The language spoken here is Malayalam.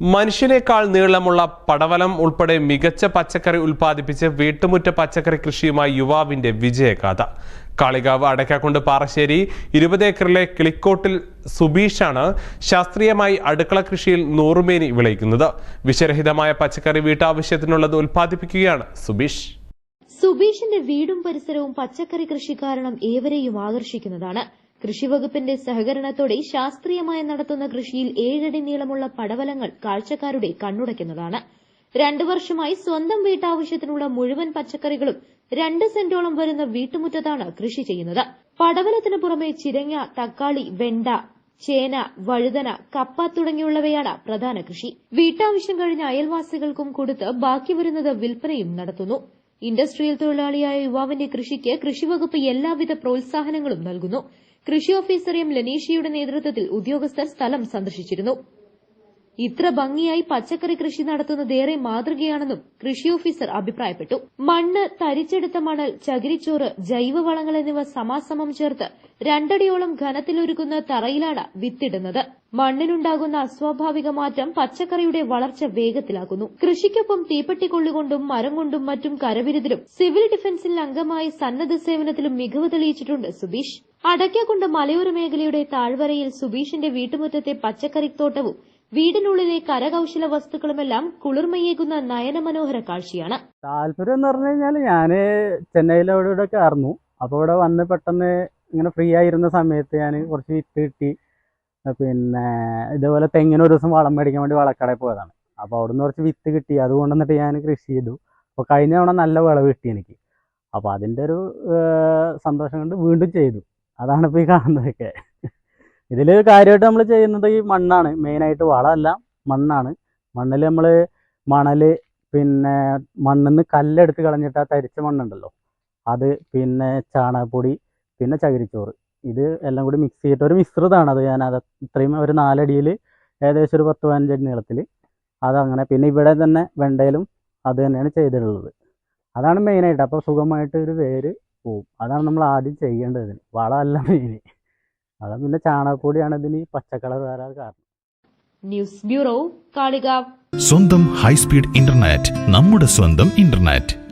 മനുഷ്യനേക്കാൾ നീളമുള്ള പടവലം ഉൾപ്പെടെ മികച്ച പച്ചക്കറി ഉൽപ്പാദിപ്പിച്ച് വീട്ടുമുറ്റ പച്ചക്കറി കൃഷിയുമായി യുവാവിന്റെ വിജയഗാഥ. കാളികാവ് അടയ്ക്കാക്കുണ്ട് പാറശ്ശേരി ഇരുപത് ഏക്കറിലെ കിളിക്കോട്ടിൽ സുബീഷാണ് ശാസ്ത്രീയമായി അടുക്കള കൃഷിയിൽ നൂറുമേനി വിളയിക്കുന്നത്. വിഷരഹിതമായ പച്ചക്കറി വീട്ടാവശ്യത്തിനുള്ളത് ഉൽപ്പാദിപ്പിക്കുകയാണ് സുബീഷ്. സുബീഷിന്റെ വീടും പരിസരവും പച്ചക്കറി കൃഷി കാരണം ഏവരെയും ആകർഷിക്കുന്നതാണ്. കൃഷിവകുപ്പിന്റെ സഹകരണത്തോടെ ശാസ്ത്രീയമായി നടത്തുന്ന കൃഷിയിൽ ഏഴടി നീളമുള്ള പടവലങ്ങൾ കാഴ്ചക്കാരുടെ കണ്ണുടയ്ക്കുന്നതാണ്. രണ്ടു വർഷമായി സ്വന്തം വീട്ടാവശ്യത്തിനുള്ള മുഴുവൻ പച്ചക്കറികളും രണ്ട് സെന്റോളം വരുന്ന വീട്ടുമുറ്റത്താണ് കൃഷി ചെയ്യുന്നത്. പടവലത്തിന് പുറമെ ചിരങ്ങ തക്കാളി വെണ്ട ചേന വഴുതന കപ്പ തുടങ്ങിയുള്ളവയാണ് പ്രധാന കൃഷി. വീട്ടാവശ്യം കഴിഞ്ഞ അയൽവാസികൾക്കും കൊടുത്ത് ബാക്കി വരുന്നത് വിൽപ്പനയും നടത്തുന്നു. ഇൻഡസ്ട്രിയൽ തൊഴിലാളിയായ യുവാവിന്റെ കൃഷിക്ക് കൃഷിവകുപ്പ് എല്ലാവിധ പ്രോത്സാഹനങ്ങളും നൽകുന്നു. കൃഷി ഓഫീസർ എം ലനീഷയുടെ നേതൃത്വത്തിൽ ഉദ്യോഗസ്ഥർ സ്ഥലം സന്ദർശിച്ചിരുന്നു. ഇത്ര ഭംഗിയായി പച്ചക്കറി കൃഷി നടത്തുന്നതേറെ മാതൃകയാണെന്നും കൃഷി ഓഫീസർ അഭിപ്രായപ്പെട്ടു. മണ്ണ് തരിച്ചെടുത്ത മണൽ ചകിരിച്ചോറ് ജൈവവളങ്ങൾ എന്നിവ സമാസമം ചേർത്ത് രണ്ടടിയോളം ഘനത്തിലൊരുക്കുന്ന തറയിലാണ് വിത്തിടുന്നത്. മണ്ണിനുണ്ടാകുന്ന അസ്വാഭാവിക മാറ്റം പച്ചക്കറിയുടെ വളർച്ച വേഗത്തിലാക്കുന്നു. കൃഷിക്കൊപ്പം തീപ്പെട്ടിക്കൊള്ളുകൊണ്ടും മരം കൊണ്ടും മറ്റും കരവിരുതിലും സിവിൽ ഡിഫൻസിൽ അംഗമായി സന്നദ്ധ സേവനത്തിലും മികവ് തെളിയിച്ചിട്ടുണ്ട് സുബീഷ്. അടയ്ക്കാക്കുണ്ട് മലയോര മേഖലയുടെ താഴ്വരയിൽ സുബീഷിന്റെ വീട്ടുമുറ്റത്തെ പച്ചക്കറിത്തോട്ടവും വീടിനുള്ളിലെ കരകൗശല വസ്തുക്കളുമെല്ലാം കുളിർമയേകുന്ന നയനമനോഹര കാഴ്ചയാണ്. താല്പര്യം എന്ന് പറഞ്ഞു കഴിഞ്ഞാൽ ഞാൻ ചെന്നൈയിലവിടെ ഇവിടെ ഒക്കെ ആയിരുന്നു. അപ്പോൾ ഇവിടെ വന്ന് പെട്ടെന്ന് ഇങ്ങനെ ഫ്രീ ആയിരുന്ന സമയത്ത് ഞാൻ കുറച്ച് വിത്ത് കിട്ടി. പിന്നെ ഇതേപോലെ തെങ്ങിന് ഒരു ദിവസം വളം മേടിക്കാൻ വേണ്ടി വളക്കടയിൽ പോയതാണ്. അപ്പോൾ അവിടുന്ന് കുറച്ച് വിത്ത് കിട്ടി. അതുകൊണ്ട് വന്നിട്ട് ഞാൻ കൃഷി ചെയ്തു. അപ്പോൾ കഴിഞ്ഞ തവണ നല്ല വിളവ് കിട്ടി എനിക്ക്. അപ്പോൾ അതിന്റെ ഒരു സന്തോഷം കൊണ്ട് വീണ്ടും ചെയ്തു. അതാണ് ഇപ്പോൾ ഈ കാണുന്നതൊക്കെ. ഇതിൽ കാര്യമായിട്ട് നമ്മൾ ചെയ്യുന്നത് ഈ മണ്ണാണ്. മെയിനായിട്ട് വളമല്ല മണ്ണാണ്. മണ്ണിൽ നമ്മൾ മണൽ പിന്നെ മണ്ണിൽ നിന്ന് കല്ലെടുത്ത് കളഞ്ഞിട്ട് ആ തരിച്ച മണ്ണുണ്ടല്ലോ. അത് പിന്നെ ചാണകപ്പൊടി പിന്നെ ചകിരിച്ചോറ്. ഇത് എല്ലാം കൂടി മിക്സ് ചെയ്തിട്ട് ഒരു മിശ്രിതമാണ് അത്. ഞാൻ അത് ഇത്രയും ഒരു നാലടിയിൽ ഏകദേശം ഒരു പത്ത് പതിനഞ്ചടി നീളത്തിൽ അതങ്ങനെ പിന്നെ ഇവിടെ തന്നെ വെണ്ടയിലും അത് തന്നെയാണ് ചെയ്തിട്ടുള്ളത്. അതാണ് മെയിനായിട്ട് അപ്പോൾ സുഖമായിട്ട് ഒരു വേര് പോവും. അതാണ് നമ്മൾ ആദ്യം ചെയ്യേണ്ടത്. ഇതിന് വളമല്ല മെയിൻ അതാ പിന്നെ ചാണകപ്പൊടിയാണ് ഇതിന് ഈ പച്ചക്കളർ വരാൻ കാരണം. News bureau Kalikavu. സ്വന്തം ഹൈസ്പീഡ് ഇന്റർനെറ്റ് നമ്മുടെ സ്വന്തം ഇന്റർനെറ്റ്.